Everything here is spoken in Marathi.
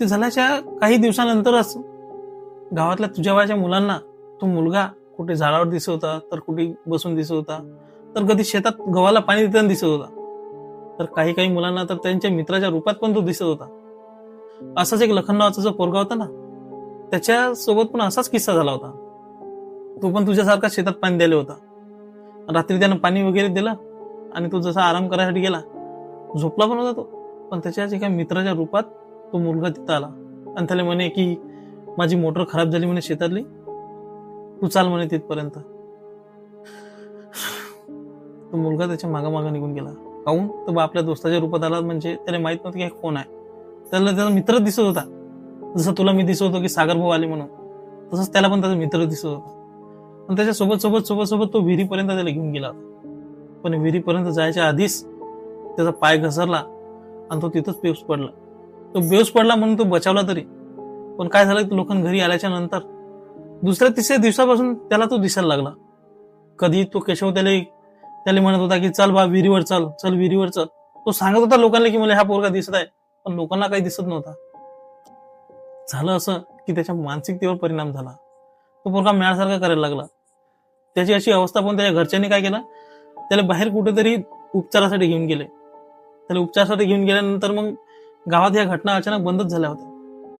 ते झाल्याच्या काही दिवसानंतरच गावातल्या तुझ्या वयाच्या मुलांना तो मुलगा कुठे झाडावर दिसत होता तर कुठे बसून दिसत होता तर कधी शेतात गव्हाला पाणी देताना दिसत होता तर काही काही मुलांना तर त्यांच्या मित्राच्या रूपात पण तो दिसत होता. असाच एक लखन नावाचा जो पोरगा होता ना त्याच्या सोबत पण असाच किस्सा झाला होता. तो पण तुझ्यासारखा शेतात पाणी द्यायला होता. रात्री त्यानं पाणी वगैरे दिलं आणि तो जसा आराम करायसाठी गेला झोपला पण होता तो पण त्याच्या एका मित्राच्या रूपात तो मुलगा तिथं आला. आणि त्याला म्हणे की माझी मोटर खराब झाली म्हणे शेतातली. तू चाल म्हणे तिथपर्यंत. तो मुलगा त्याच्या मागा निघून गेला. काहून? तो बा आपल्या दोस्ताच्या रूपात आला म्हणजे त्याला माहीत नव्हतं की हा कोण आहे. त्याला त्याचा मित्र दिसत होता. जसं तुला मी दिसत होतो की सागर भाऊ आले म्हणून तसंच त्याला पण त्याचा मित्र दिसत होता. आणि त्याच्या सोबत सोबत सोबत सोबत तो विहिरीपर्यंत त्याला घेऊन गेला होता. पण विहिरीपर्यंत जायच्या आधीच त्याचा पाय घसरला आणि तो तिथंच पेऊस पडला. तो बेहोस पडला म्हणून तो बचावला तरी. पण काय झालं की घरी आल्याच्यानंतर? दुसऱ्या तिसऱ्या दिवसापासून त्याला तो दिसायला लागला. कधी तो केशव त्याला त्याला म्हणत होता की चल बा विहिरीवर चल चल विहिरीवर चल. तो सांगत होता लोकांना की मला हा पोरगा दिसत आहे. पण लोकांना काही दिसत नव्हता. झालं असं की त्याच्या मानसिकतेवर परिणाम झाला. तो पोरगा मिळासारखा करायला लागला. त्याची अशी अवस्था पण त्याच्या घरच्यांनी काय केलं? त्याला बाहेर कुठेतरी उपचारासाठी घेऊन गेले. त्याला उपचारासाठी घेऊन गेल्यानंतर मग गावात या घटना अचानक बंदच झाल्या होत्या.